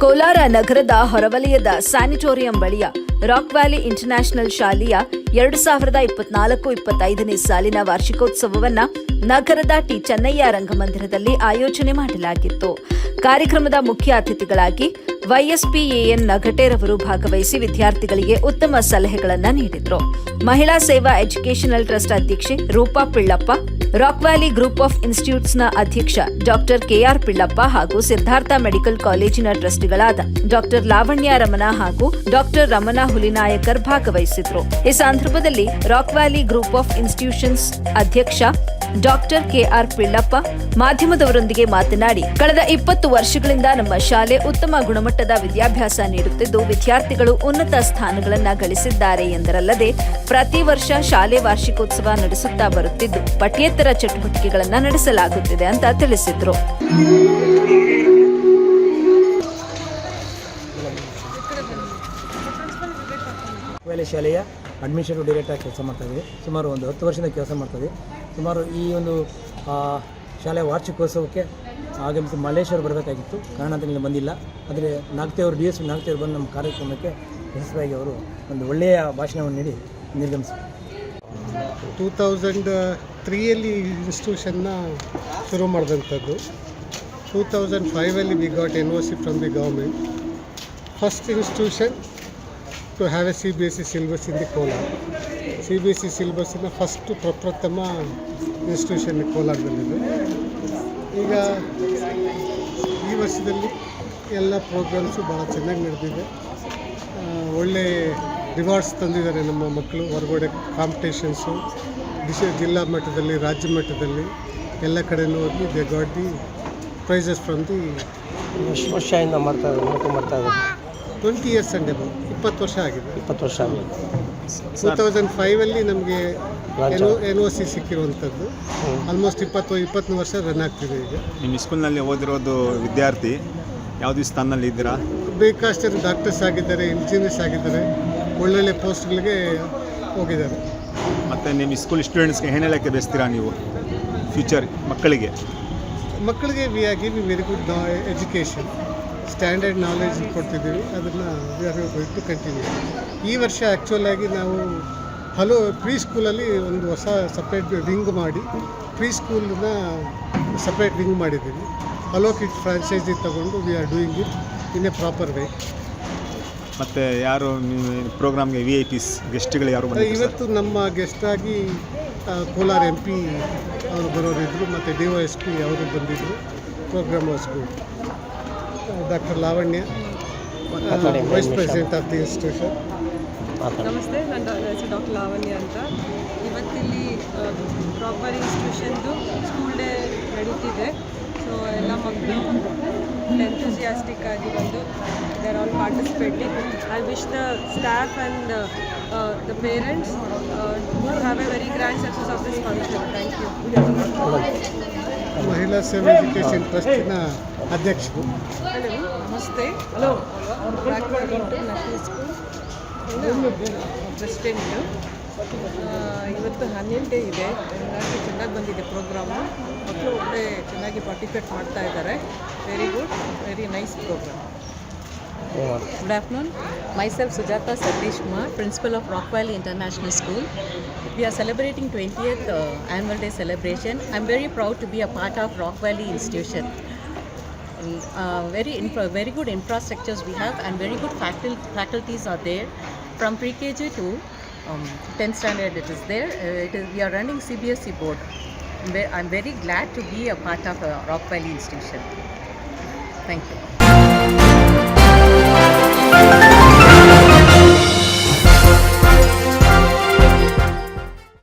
ಕೋಲಾರ ನಗರದ ಹೊರವಲಯದ ಸ್ಯಾನಿಟೋರಿಯಂ ಬಳಿಯ ರಾಕ್ ವ್ಯಾಲಿ ಇಂಟರ್ನ್ಯಾಷನಲ್ ಶಾಲೆಯ ಎರಡು ಸಾವಿರದ ಇಪ್ಪತ್ನಾಲ್ಕು ಇಪ್ಪತ್ತೈದನೇ ಸಾಲಿನ ವಾರ್ಷಿಕೋತ್ಸವವನ್ನು ನಗರದ ಟಿ ಚೆನ್ನಯ್ಯ ರಂಗಮಂದಿರದಲ್ಲಿ ಆಯೋಜನೆ ಮಾಡಲಾಗಿತ್ತು. ಕಾರ್ಯಕ್ರಮದ ಮುಖ್ಯ ಅತಿಥಿಗಳಾಗಿ ವೈಎಸ್ಪಿಎಎನ್ ನಘಟೇರವರು ಭಾಗವಹಿಸಿ ವಿದ್ಯಾರ್ಥಿಗಳಿಗೆ ಉತ್ತಮ ಸಲಹೆಗಳನ್ನು ನೀಡಿದರು. ಮಹಿಳಾ ಸೇವಾ ಎಜುಕೇಷನಲ್ ಟ್ರಸ್ಟ್ ಅಧ್ಯಕ್ಷೆ Roopa Pillappa, rock valley group of ಇನ್ಸ್ಟಿಟ್ಯೂಟ್ಸ್ನ ಅಧ್ಯಕ್ಷ ಡಾಕ್ಟರ್ ಕೆಆರ್ ಪಿಳ್ಳಪ್ಪ ಹಾಗೂ ಸಿದ್ಧಾರ್ಥ ಮೆಡಿಕಲ್ ಕಾಲೇಜಿನ ಟ್ರಸ್ಟಿಗಳಾದ ಡಾಕ್ಟರ್ ಲಾವಣ್ಯ ರಮಣ ಹಾಗೂ ಡಾಕ್ಟರ್ ರಮಣ ಹುಲಿನಾಯಕರ್ ಭಾಗವಹಿಸಿದ್ರು. ಈ ಸಂದರ್ಭದಲ್ಲಿ rock valley group of institutions ಅಧ್ಯಕ್ಷ ಡಾಕ್ಟರ್ ಕೆಆರ್ ಪಿಳ್ಳಪ್ಪ ಮಾಧ್ಯಮದವರೊಂದಿಗೆ ಮಾತನಾಡಿ, ಕಳೆದ ಇಪ್ಪತ್ತು ವರ್ಷಗಳಿಂದ ನಮ್ಮ ಶಾಲೆ ಉತ್ತಮ ಗುಣಮಟ್ಟದ ವಿದ್ಯಾಭ್ಯಾಸ ನೀಡುತ್ತಿದ್ದು, ವಿದ್ಯಾರ್ಥಿಗಳು ಉನ್ನತ ಸ್ಥಾನಗಳನ್ನು ಗಳಿಸಿದ್ದಾರೆ ಎಂದರಲ್ಲದೆ, ಪ್ರತಿ ವರ್ಷ ಶಾಲೆ ವಾರ್ಷಿಕೋತ್ಸವ ನಡೆಸುತ್ತಾ ಬರುತ್ತಿದ್ದು, ಪಠ್ಯೇತರ ಚಟುವಟಿಕೆಗಳನ್ನು ನಡೆಸಲಾಗುತ್ತಿದೆ ಅಂತ ತಿಳಿಸಿದ್ರು. ಶಾಲೆಯ ಅಡ್ಮಿಷನ್ ಡೈರೆಕ್ಟರ್ ಕೆಲಸ ಮಾಡ್ತಾಯಿದ್ವಿ ಸುಮಾರು ಒಂದು ಹತ್ತು ವರ್ಷದಿಂದ ಕೆಲಸ ಮಾಡ್ತಾಯಿದ್ವಿ ಸುಮಾರು ಈ ಒಂದು ಶಾಲೆ ವಾರ್ಷಿಕೋತ್ಸವಕ್ಕೆ ಆಗಮಿಸಿ ಮಲ್ಲೇಶ್ವರ ಬರಬೇಕಾಗಿತ್ತು. ಕಾರಣಾಂತರದಿಂದ ಬಂದಿಲ್ಲ. ಆದರೆ ನಾಗ್ತೇವರು, ಡಿ ಎಸ್ ನಾಗ್ತೇವರು ಬಂದು ನಮ್ಮ ಕಾರ್ಯಕ್ರಮಕ್ಕೆ ಯಶಸ್ವಿಯಾಗಿ ಅವರು ಒಂದು ಒಳ್ಳೆಯ ಭಾಷಣವನ್ನು ನೀಡಿ ನಿರ್ಗಮಿಸಿದರು. ಟೂ ತೌಸಂಡ್ ತ್ರೀಯಲ್ಲಿ ಇನ್ಸ್ಟಿಟ್ಯೂಷನ್ನ ಶುರು ಮಾಡಿದಂಥದ್ದು. Two thousand ಫೈವಲ್ಲಿ we got N O C from the government first institution to have a C B S C syllabus in the Kolar C B S C ಸಿಲೆಬಸ್ಸಿನ first ಪ್ರಪ್ರಥಮ ಇನ್ಸ್ಟಿಟ್ಯೂಷನ್ ಕೋಲಾರದಲ್ಲಿದೆ. ಈಗ ಈ ವರ್ಷದಲ್ಲಿ ಎಲ್ಲ ಪ್ರೋಗ್ರಾಮ್ಸು ಭಾಳ ಚೆನ್ನಾಗಿ ನಡೆದಿದೆ. ಒಳ್ಳೆ ರಿವಾರ್ಡ್ಸ್ ತಂದಿದ್ದಾರೆ ನಮ್ಮ ಮಕ್ಕಳು. ಹೊರಗಡೆ ಕಾಂಪಿಟೇಷನ್ಸು ದಿಶ, ಜಿಲ್ಲಾ ಮಟ್ಟದಲ್ಲಿ, ರಾಜ್ಯ ಮಟ್ಟದಲ್ಲಿ ಎಲ್ಲ ಕಡೆಯೂ ಹೋಗಿ they got the prizes from the ಎಷ್ಟು ವರ್ಷದಿಂದ ಮಾಡ್ತಾ ಮಾಡ್ತಾ ಇದ್ದಾರೆ. ಟ್ವೆಂಟಿ ಇಯರ್ಸ್ ಅಂಡ್ ಅಬೌವ್ ಇಪ್ಪತ್ತು ವರ್ಷ ಆಗಿದೆ. ಇಪ್ಪತ್ತು ವರ್ಷ ಆಗಿದೆ. ಟೂ ತೌಸಂಡ್ ಫೈವಲ್ಲಿ ನಮಗೆ N N N O C ಸಿಕ್ಕಿರುವಂಥದ್ದು. Almost ಇಪ್ಪತ್ತು ಇಪ್ಪತ್ತು ವರ್ಷ ರನ್ ಆಗ್ತಿದೆ ಈಗ. ನಿಮ್ಮ ಸ್ಕೂಲ್ನಲ್ಲಿ ಓದಿರೋದು ವಿದ್ಯಾರ್ಥಿ ಯಾವುದೇ ಸ್ಥಾನದಲ್ಲಿ ಇದ್ದೀರಾ? ಬೇಕಾಷ್ಟು ಜನ ಡಾಕ್ಟರ್ಸ್ ಆಗಿದ್ದಾರೆ ಇಂಜಿನಿಯರ್ಸ್ ಆಗಿದ್ದಾರೆ. ಒಳ್ಳೊಳ್ಳೆ ಪೋಸ್ಟ್ಗಳಿಗೆ ಹೋಗಿದ್ದಾರೆ. ಮತ್ತು ನಿಮ್ಮ ಸ್ಕೂಲ್ ಸ್ಟೂಡೆಂಟ್ಸ್ಗೆ ಏನು ಹೇಳೋಕ್ಕೆ ಬಯಸ್ತೀರಾ ನೀವು? ಫ್ಯೂಚರ್ ಮಕ್ಕಳಿಗೆ? ಮಕ್ಕಳಿಗೆ we are giving very good education standard knowledge ಕೊಡ್ತಿದ್ದೀವಿ ಅದನ್ನು ವಿ ಟು ಕಂಟಿನ್ಯೂ ಈ ವರ್ಷ ಆ್ಯಕ್ಚುಲಾಗಿ ನಾವು ಹಲೋ ಪ್ರೀ ಸ್ಕೂಲಲ್ಲಿ ಒಂದು ಹೊಸ ಸಪ್ರೇಟ್ ವಿಂಗ್ ಮಾಡಿ ಪ್ರೀ ಸ್ಕೂಲನ್ನ ಸಪ್ರೇಟ್ ವಿಂಗ್ ಮಾಡಿದ್ದೀವಿ. ಹಲೋ ಕಿಟ್ ಫ್ರಾಂಚೈಸಿ ತಗೊಂಡು we are doing it in a proper way ಮತ್ತು ಯಾರು ನೀವು ಪ್ರೋಗ್ರಾಮ್ಗೆ ವಿ ಐ ಪಿಸ್ ಗೆಸ್ಟ್ಗಳು ಯಾರು ಇವತ್ತು ನಮ್ಮ ಗೆಸ್ಟಾಗಿ ಕೋಲಾರ ಎಂ ಪಿ ಅವರು ಬರೋರಿದ್ದರು ಮತ್ತು ಡಿ ಒ ಎಸ್ ಪಿ ಅವರು ಬಂದಿದ್ದರು programme good doctor Lavanya vice. President of the institution ನಮಸ್ತೆ ನನ್ನ ಹೆಸರು ಡಾಕ್ಟರ್ ಲಾವಣ್ಯ ಅಂತ. ಇವತ್ತಿಲ್ಲಿ ಪ್ರಾಪರ್ ಇನ್ಸ್ಟಿಟ್ಯೂಷನ್ದು ಸ್ಕೂಲ್ ಡೇ ನಡೀತಿದೆ. ಸೊ ಎಲ್ಲ ಮಕ್ಕಳು ಎಂಥೂಸಿಯಾಸ್ಟಿಕ್ ಆಗಿ ಬಂದು there all participating I wish the staff and the parents to have a very grand success of this function thank you Mahila Seva education ಟ್ರಸ್ಟಿನ ಅಧ್ಯಕ್ಷರು. ನಮಸ್ತೆ. ಹಲೋ. International school. ಇವತ್ತು ಹನ್ನೆರಡು day ಇದೆ. ಹಂಗಾಗಿ ಚೆನ್ನಾಗಿ ಬಂದಿದೆ ಪ್ರೋಗ್ರಾಮು. ಮಕ್ಕಳು ಒಳ್ಳೆ ಚೆನ್ನಾಗಿ ಪಾರ್ಟಿಸಿಪೇಟ್ ಮಾಡ್ತಾ ಇದ್ದಾರೆ. Very good very nice programme good afternoon myself Sujatha Satish Kumar principal of rock valley international school we are celebrating twentieth annual day celebration I am very proud to be a part of rock valley institution Uh, very infra- very good infrastructures we have and very good facul- faculties are there from pre-KG to um, 10th standard it is there. Uh, it is, we are running CBSE board. I'm very glad to be a part of uh, Rock Valley Institution. Thank you.